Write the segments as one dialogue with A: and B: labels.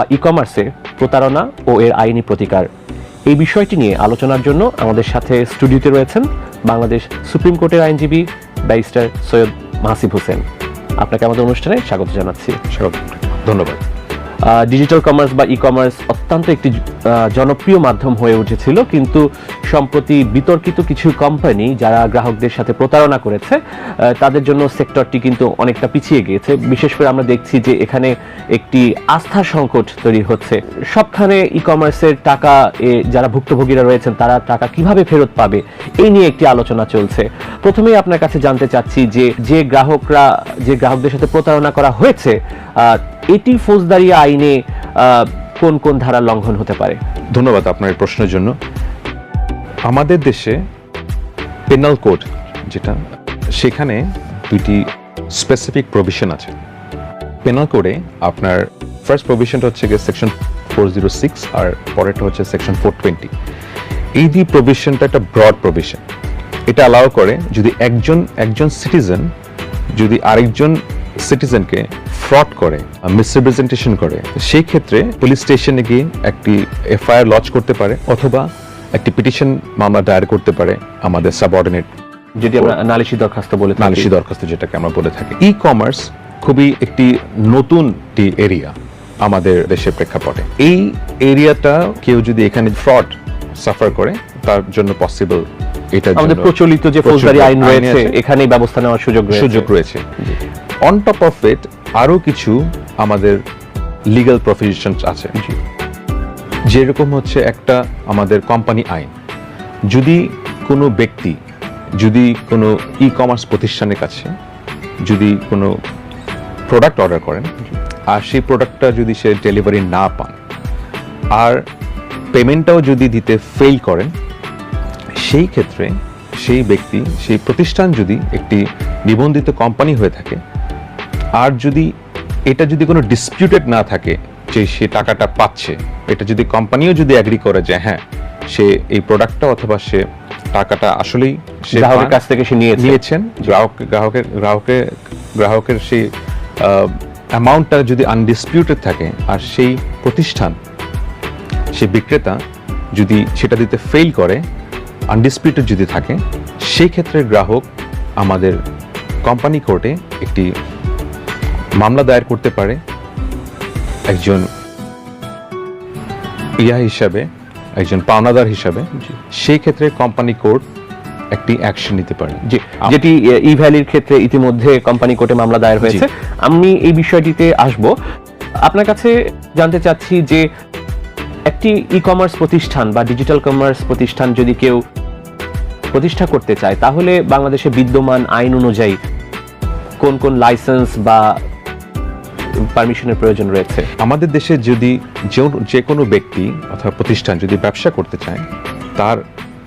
A: বা ই কমার্সে প্রতারণা ও এর আইনি প্রতিকার। এই বিষয়টি নিয়ে আলোচনার জন্য আমাদের সাথে স্টুডিওতে রয়েছেন বাংলাদেশ সুপ্রিম কোর্টের আইনজীবী ব্যারিস্টার সৈয়দ মাহসিব হোসেন। আপনাকে আমাদের অনুষ্ঠানে স্বাগত জানাচ্ছি।
B: স্বাগত। ধন্যবাদ।
A: ডিজিটাল কমার্স বা ই কমার্স অত্যন্ত একটি জনপ্রিয় মাধ্যম হয়ে উঠেছিল। কিন্তু সম্প্রতি বিতর্কিত কিছু কোম্পানি যারা গ্রাহকদের সাথে প্রতারণা করেছে তাদের জন্য সেক্টরটি কিন্তু অনেকটা পিছিয়ে গিয়েছে। বিশেষ করে আমরা দেখছি যে এখানে একটি আস্থা সংকট তৈরি হচ্ছে। সবখানে ই কমার্সের টাকা যারা ভুক্তভোগীরা রয়েছেন, তারা টাকা কীভাবে ফেরত পাবে? এই নিয়ে একটি আলোচনা চলছে। প্রথমেই আপনার কাছে জানতে চাচ্ছি যে যে গ্রাহকরা, যে গ্রাহকদের সাথে প্রতারণা করা হয়েছে এটি ফৌজদারি আইনে কোন কোন ধারা লঙ্ঘন হতে পারে?
B: ধন্যবাদ আপনার প্রশ্নের জন্য। আমাদের দেশে পেনাল কোড যেটা, সেখানে দুইটি স্পেসিফিক প্রভিশন আছে। পেনাল কোডে আপনার ফার্স্ট প্রভিশনটা হচ্ছে গিয়ে সেকশন ফোর জিরো সিক্স আর পরেরটা হচ্ছে সেকশন ফোর টোয়েন্টি এই দুই প্রভিশনটা একটা ব্রড প্রভিশন এটা অ্যালাউ করে যদি একজন একজন সিটিজেন যদি আরেকজন সিটিজেনকে ফ্রড করে মিসরিপ্রেজেন্টেশন করে সেই ক্ষেত্রে পুলিশ স্টেশনে গিয়ে একটি এফআইআর লঞ্চ করতে পারে অথবা একটি পিটিশন মামলা দায়ের করতে পারে আমাদের সাবঅর্ডিনেট
A: যদি আমরা নালিশি দরখাস্ত বলে
B: নালিশি দরখাস্ত যেটাকে আমরা বলে থাকি। ই কমার্স খুবই একটি নতুন এরিয়া আমাদের দেশের প্রেক্ষাপটে। এই এরিয়াটা কেউ যদি এখানে ফ্রড সাফার করে তার জন্য পসিবল এটা
A: আমাদের প্রচলিত যে ফৌজদারি আইন রয়েছে। এখানেই ব্যবস্থা নেওয়ার সুযোগ
B: সুযোগ রয়েছে। অন টপ অফ ইট আরও কিছু আমাদের লিগ্যাল প্রফেশন আছে। যেরকম হচ্ছে একটা আমাদের কোম্পানি আইন। যদি কোনো ব্যক্তি যদি কোনো ই কমার্স প্রতিষ্ঠানের কাছে যদি কোনো প্রোডাক্ট অর্ডার করেন আর সেই প্রোডাক্টটা যদি সে ডেলিভারি না পান আর পেমেন্টটাও যদি দিতে ফেল করেন সেই ক্ষেত্রে সেই ব্যক্তি সেই প্রতিষ্ঠান যদি একটি নিবন্ধিত কোম্পানি হয়ে থাকে আর যদি এটা যদি কোনো ডিসপিউটেড না থাকে যে সে টাকাটা পাচ্ছে এটা যদি কোম্পানিও যদি অ্যাগ্রি করে যে হ্যাঁ সে এই প্রোডাক্টটা অথবা সে টাকাটা আসলেই সে
A: গ্রাহকের কাছ থেকে সে নিয়ে
B: নিয়েছেন গ্রাহক গ্রাহকের গ্রাহকের গ্রাহকের সেই অ্যামাউন্টটা যদি আনডিসপিউটেড থাকে আর সেই প্রতিষ্ঠান সে বিক্রেতা যদি সেটা দিতে ফেল করে আনডিসপিউটেড যদি থাকে সেই ক্ষেত্রে গ্রাহক আমাদের কোম্পানি কোর্টে একটি মামলা দায়ের করতে পারে একজন ইয়া হিসাবে একজন পাওনাদার হিসাবে সেই ক্ষেত্রে কোম্পানি কোর্ট একটি অ্যাকশন নিতে পারে।
A: যেটি ই ভ্যালির ক্ষেত্রে ইতিমধ্যে কোম্পানি কোর্টে মামলা দায়ের হয়েছে। আমি এই বিষয়টিতে আসব। আপনার কাছে জানতে চাচ্ছি যে একটি ই কমার্স প্রতিষ্ঠান বা ডিজিটাল কমার্স প্রতিষ্ঠান যদি কেউ প্রতিষ্ঠা করতে চায় তাহলে বাংলাদেশে বিদ্যমান আইন অনুযায়ী কোন কোন লাইসেন্স বা পারমিশনের প্রয়োজন রয়েছে।
B: আমাদের দেশে যদি যে- কোনো ব্যক্তি অথবা প্রতিষ্ঠান যদি ব্যবসা করতে চায়, তার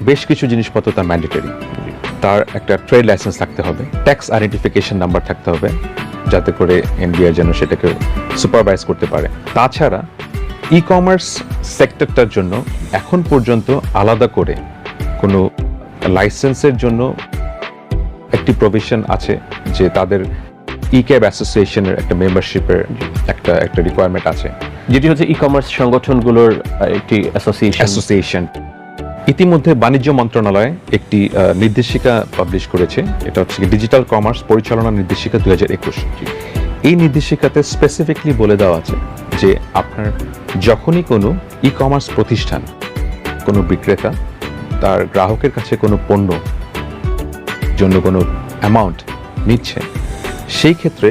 B: বেশ কিছু জিনিসপত্র তার ম্যান্ডেটরি তার একটা ট্রেড লাইসেন্স থাকতে হবে ট্যাক্স আইডেন্টিফিকেশন নাম্বার থাকতে হবে, যাতে করে এনবিআর যেন সেটাকে সুপারভাইজ করতে পারে। তাছাড়া ই কমার্স সেক্টরটার জন্য এখন পর্যন্ত আলাদা করে কোনো লাইসেন্সের জন্য একটি প্রভিশন আছে যে তাদের ই ক্যাব অ্যাসোসিয়েশনের একটা মেম্বারশিপের একটা একটা রিকোয়ারমেন্ট আছে।
A: যেটি হচ্ছে ই কমার্স সংগঠনগুলোর একটি অ্যাসোসিয়েশন
B: অ্যাসোসিয়েশন ইতিমধ্যে বাণিজ্য মন্ত্রণালয় একটি নির্দেশিকা পাবলিশ করেছে। এটা হচ্ছে ডিজিটাল কমার্স পরিচালনা নির্দেশিকা দুই হাজার একুশ। এই নির্দেশিকাতে স্পেসিফিকলি বলে দেওয়া আছে যে আপনার যখনই কোনো ই কমার্স প্রতিষ্ঠান কোনো বিক্রেতা তার গ্রাহকের কাছে কোনো পণ্য জন্য কোনো অ্যামাউন্ট নিচ্ছে সেই ক্ষেত্রে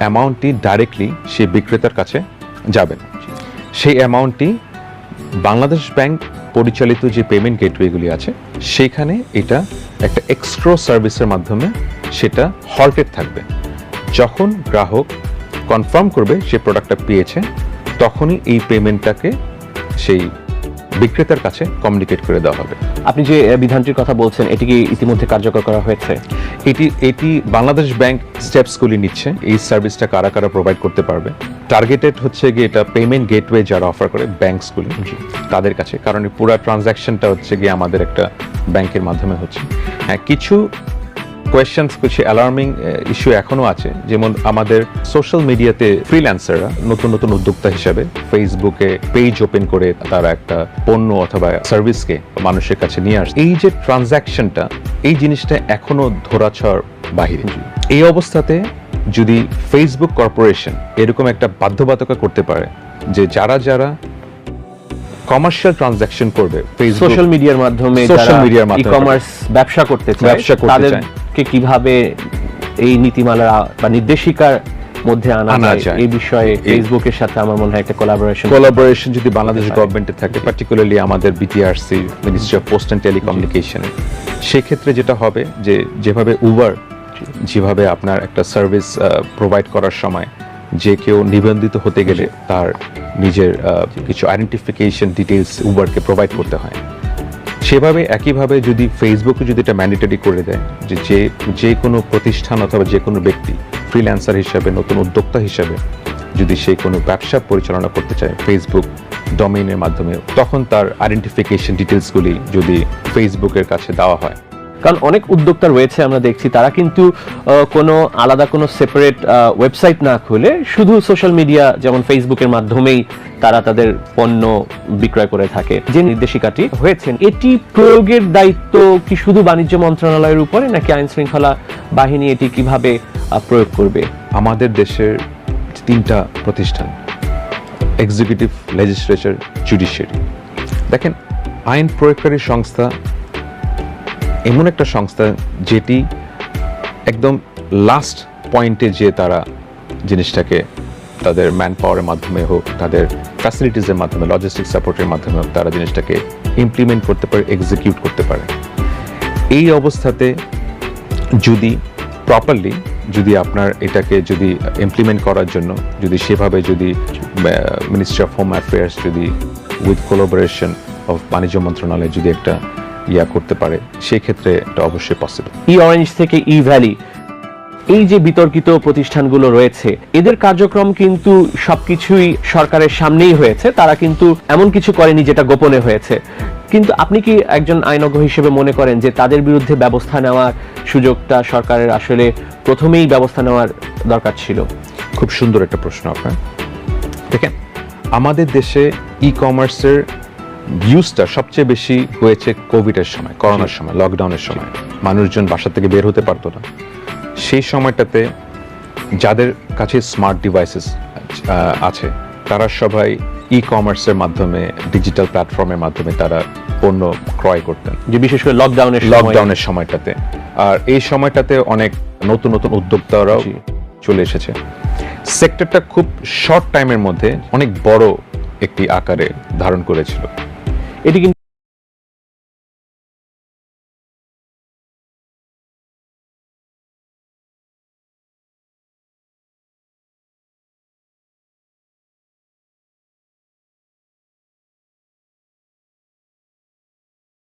B: অ্যামাউন্টটি ডাইরেক্টলি সে বিক্রেতার কাছে যাবে। না সেই অ্যামাউন্টটি বাংলাদেশ ব্যাংক পরিচালিত যে পেমেন্ট গেটওয়েগুলি আছে সেখানে এটা একটা এক্সট্রা সার্ভিসের মাধ্যমে সেটা হল্টেড থাকবে। যখন গ্রাহক কনফার্ম করবে সে প্রোডাক্টটা পেয়েছে, তখনই এই পেমেন্টটাকে সেই বিক্রেতার কাছে কমিউনিকেট করে দেওয়া হবে।
A: আপনি যে বিধানটির কথা বলছেন এটি কি ইতিমধ্যে কার্যকর করা হয়েছে?
B: এটি এটি বাংলাদেশ ব্যাংক স্টেপসগুলি নিচ্ছে। এই সার্ভিসটা কারা কারা প্রোভাইড করতে পারবে? টার্গেটেড হচ্ছে গিয়ে এটা পেমেন্ট গেটওয়ে যারা অফার করে ব্যাংকসগুলি তাদের কাছে। কারণ পুরো ট্রানজ্যাকশনটা হচ্ছে গিয়ে আমাদের একটা ব্যাংকের মাধ্যমে হচ্ছে। হ্যাঁ কিছু কোয়েশ্চেন্স কিছু অ্যালার্মিং ইস্যু এখনও আছে। যেমন আমাদের সোশ্যাল মিডিয়াতে ফ্রিল্যান্সাররা নতুন নতুন উদ্যোক্তা হিসাবে ফেসবুকে পেজ ওপেন করে তারা একটা পণ্য অথবা সার্ভিসকে মানুষের কাছে নিয়ে আসে এই যে ট্রানজ্যাকশনটা এই জিনিসটা এখনও ধরাছড় বাহিরে। এই অবস্থাতে যদি ফেসবুক কর্পোরেশন এরকম একটা বাধ্যবাধকতা করতে পারে যে যারা যারা কমার্শিয়াল ট্রানজ্যাকশন করবে
A: সোশ্যাল মিডিয়ার মাধ্যমে
B: Social
A: যারা
B: media র
A: ই কমার্স ব্যবসা করতে চায়
B: ব্যবসা করতে চায়।
A: তাদেরকে কীভাবে এই নীতিমালার বা নির্দেশিকার মধ্যে আনা যায়। এই বিষয়ে ফেসবুকের সাথে আমার মনে হয় একটা কোলাবোরেশন
B: কোলাবোরেশন যদি বাংলাদেশ। গভর্নমেন্টে থাকে পার্টিকুলারলি আমাদের BTRC ministry of post and telecommunication সেক্ষেত্রে যেটা হবে যে যেভাবে উবার যেভাবে আপনার একটা সার্ভিস প্রোভাইড করার সময় যে কেউ নিবন্ধিত হতে গেলে তার নিজের কিছু আইডেন্টিফিকেশন ডিটেলস উবারকে প্রোভাইড করতে হয়। সেভাবে, একইভাবে যদি ফেসবুকে যদি এটা ম্যান্ডেটরি করে দেয়, যে যে যে কোনো প্রতিষ্ঠান অথবা যে কোনো ব্যক্তি ফ্রিল্যান্সার হিসাবে, নতুন উদ্যোক্তা হিসাবে যদি সে কোনো ব্যবসা পরিচালনা করতে চায় ফেসবুক ডোমেইনের মাধ্যমে তখন তার আইডেন্টিফিকেশন ডিটেলসগুলি যদি ফেসবুকের কাছে দেওয়া হয়।
A: কারণ অনেক উদ্যোক্তা রয়েছে, আমরা দেখছি। তারা কিন্তু কোনো আলাদা কোনো সেপারেট ওয়েবসাইট না খুলে শুধু সোশ্যাল মিডিয়া যেমন ফেসবুকের মাধ্যমেই তারা তাদের পণ্য বিক্রয় করে থাকে। যে নির্দেশিকাটি হয়েছে, এটি প্রয়োগের দায়িত্ব কি শুধু বাণিজ্য মন্ত্রণালয়ের উপরে নাকি আইন শৃঙ্খলা বাহিনী এটি কীভাবে প্রয়োগ করবে?
B: আমাদের দেশের তিনটা প্রতিষ্ঠান এক্সিকিউটিভ লেজিসলেচার জুডিশিয়ারি দেখেন, আইন প্রয়োগকারী সংস্থা এমন একটা সংস্থা যেটি একদম লাস্ট পয়েন্টে যে তারা জিনিসটাকে তাদের ম্যান পাওয়ারের মাধ্যমে হোক, তাদের ফ্যাসিলিটিসের মাধ্যমে লজিস্টিক সাপোর্টের মাধ্যমে হোক, তারা জিনিসটাকে ইমপ্লিমেন্ট করতে পারে এক্সিকিউট করতে পারে। এই অবস্থাতে যদি প্রপারলি যদি আপনার এটাকে যদি ইমপ্লিমেন্ট করার জন্য, যদি সেভাবে যদি মিনিস্ট্রি অফ হোম অ্যাফেয়ার্স যদি উইথ কোলাবোরেশন অফ বাণিজ্য মন্ত্রণালয় যদি একটা ইয়া করতে পারে সেই ক্ষেত্রে এটা অবশ্যই পসিবল
A: ই অরেঞ্জ থেকে ই ভ্যালি এই যে বিতর্কিত প্রতিষ্ঠানগুলো রয়েছে এদের কার্যক্রম কিন্তু সবকিছুই সরকারের সামনেই হয়েছে তারা কিন্তু এমন কিছু করেনি যেটা গোপনে হয়েছে। কিন্তু আপনি কি একজন আইনজ্ঞ হিসেবে মনে করেন যে তাদের বিরুদ্ধে ব্যবস্থা নেওয়ার সুযোগটা সরকারের আসলে প্রথমেই ব্যবস্থা নেওয়ার দরকার ছিল?
B: খুব সুন্দর একটা প্রশ্ন আপনার। দেখেন আমাদের দেশে ই কমার্সের ভিউজটা সবচেয়ে বেশি হয়েছে কোভিডের সময় করোনার সময় লকডাউনের সময়। মানুষজন বাসা থেকে বের হতে পারতো না। সেই সময়টাতে যাদের কাছে স্মার্ট ডিভাইসেস আছে তারা সবাই ই কমার্সের মাধ্যমে ডিজিটাল প্ল্যাটফর্মের মাধ্যমে তারা পণ্য ক্রয় করতেন।
A: যে বিশেষ করে লকডাউনের
B: লকডাউনের সময়টাতে। আর এই সময়টাতে অনেক নতুন নতুন উদ্যোক্তারাও চলে এসেছে। সেক্টরটা খুব শর্ট টাইমের মধ্যে অনেক বড় একটি আকারে ধারণ করেছিল।
A: এটি কিন্তু